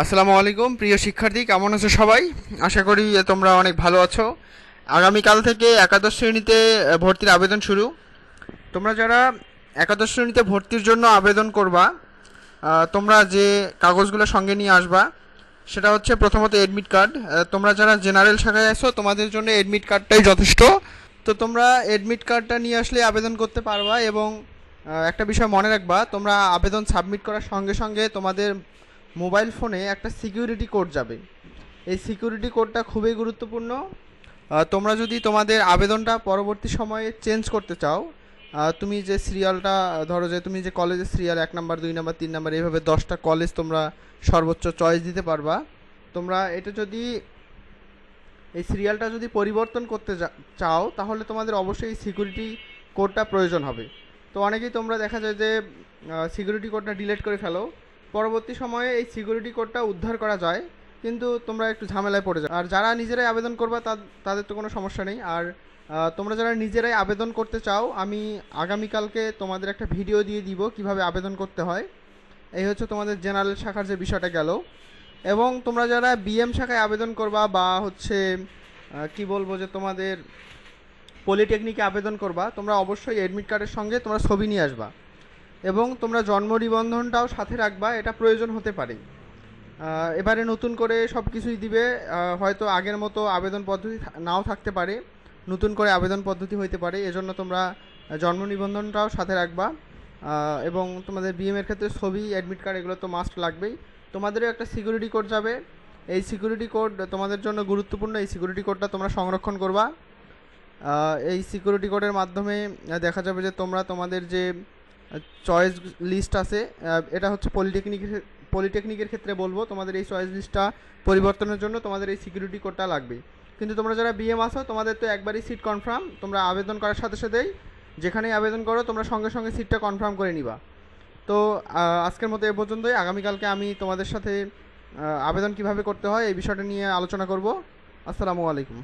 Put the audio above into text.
আসসালামু আলাইকুম, প্রিয় শিক্ষার্থী, কেমন আছো সবাই? আশা করি তোমরা অনেক ভালো আছো। আগামীকাল থেকে একাদশ শ্রেণীতে ভর্তির আবেদন শুরু। তোমরা যারা একাদশ শ্রেণীতে ভর্তির জন্য আবেদন করবা তোমরা যে কাগজগুলো সঙ্গে নিয়ে আসবা, সেটা হচ্ছে প্রথমত এডমিট কার্ড তোমরা যারা জেনারেল শাখায় আছো, তোমাদের জন্য এডমিট কার্ডটাই যথেষ্ট। তো তোমরা এডমিট কার্ডটা নিয়ে আসলে আবেদন করতে পারবা এবং একটা বিষয় মনে রাখবা, তোমরা আবেদন সাবমিট করার সঙ্গে সঙ্গে তোমাদের মোবাইল ফোনে একটা সিকিউরিটি কোড যাবে। এই সিকিউরিটি কোডটা খুবই গুরুত্বপূর্ণ। তোমরা যদি তোমাদের আবেদনটা পরবর্তী সময়ে চেঞ্জ করতে চাও তুমি যে সিরিয়ালটা ধরো যে তুমি যে কলেজের সিরিয়াল এক নাম্বার, দুই নাম্বার, তিন নাম্বার, এইভাবে দশটা কলেজ তোমরা সর্বোচ্চ চয়েস দিতে পারবা। তোমরা এটা যদি এই সিরিয়ালটা যদি পরিবর্তন করতে চাও, তাহলে তোমাদের অবশ্যই সিকিউরিটি কোডটা প্রয়োজন হবে। তো অনেকেই তোমরা দেখা যায় যে সিকিউরিটি কোডটা ডিলিট করে ফেলো। পরবর্তী সময়ে এই সিকিউরিটি কোডটা উদ্ধার করা যায়, কিন্তু তোমরা একটু ঝামেলায় পড়ে যাও আর যারা নিজেরাই আবেদন করবা তাদের তো কোনো সমস্যা নেই। আর তোমরা যারা নিজেরাই আবেদন করতে চাও, আমি আগামীকালকে তোমাদের একটা ভিডিও দিয়ে দিব কীভাবে আবেদন করতে হয়। এই হচ্ছে তোমাদের জেনারেল শাখার যে বিষয়টা গেল। এবং তোমরা যারা বিএম শাখায় আবেদন করবা বা হচ্ছে কি বলব যে তোমাদের পলিটেকনিকে আবেদন করবা, তোমরা অবশ্যই অ্যাডমিট কার্ডের সঙ্গে তোমরা ছবি নিয়ে আসবা। এবং তোমরা জন্ম নিবন্ধনটাও সাথে রাখবা, এটা প্রয়োজন হতে পারে। এবারে নতুন করে সব কিছুই দিবে হয়তো আগের মতো আবেদন পদ্ধতি নাও থাকতে পারে, নতুন করে আবেদন পদ্ধতি হইতে পারে, এজন্য তোমরা জন্ম নিবন্ধনটাও সাথে রাখবা। এবং তোমাদের বিএম এর ক্ষেত্রে ছবি অ্যাডমিট কার্ড এগুলো তো মাস্ট লাগবেই। তোমাদেরও একটা সিকিউরিটি কোড যাবে। এই সিকিউরিটি কোড তোমাদের জন্য গুরুত্বপূর্ণ, এই সিকিউরিটি কোডটা তোমরা সংরক্ষণ করবা। এই সিকিউরিটি কোডের মাধ্যমে দেখা যাবে যে তোমরা তোমাদের যে চয়েস লিস্ট আছে। এটা হচ্ছে পলিটেকনিকের পলিটেকনিকের ক্ষেত্রে বলব, তোমাদের এই চয়েস লিস্টটা পরিবর্তনের জন্য তোমাদের এই সিকিউরিটি কোডটা লাগবে কিন্তু তোমরা যারা বিএম আসো তোমাদের তো একবারই সিট কনফার্ম তোমরা আবেদন করার সাথে সাথেই যেখানেই আবেদন করো, তোমরা সঙ্গে সঙ্গে সিটটা কনফার্ম করে নিবা। তো আজকের মতো এ পর্যন্তই। আগামীকালকে আমি তোমাদের সাথে আবেদন কীভাবে করতে হয় এই বিষয়টা নিয়ে আলোচনা করব। আসসালামু আলাইকুম।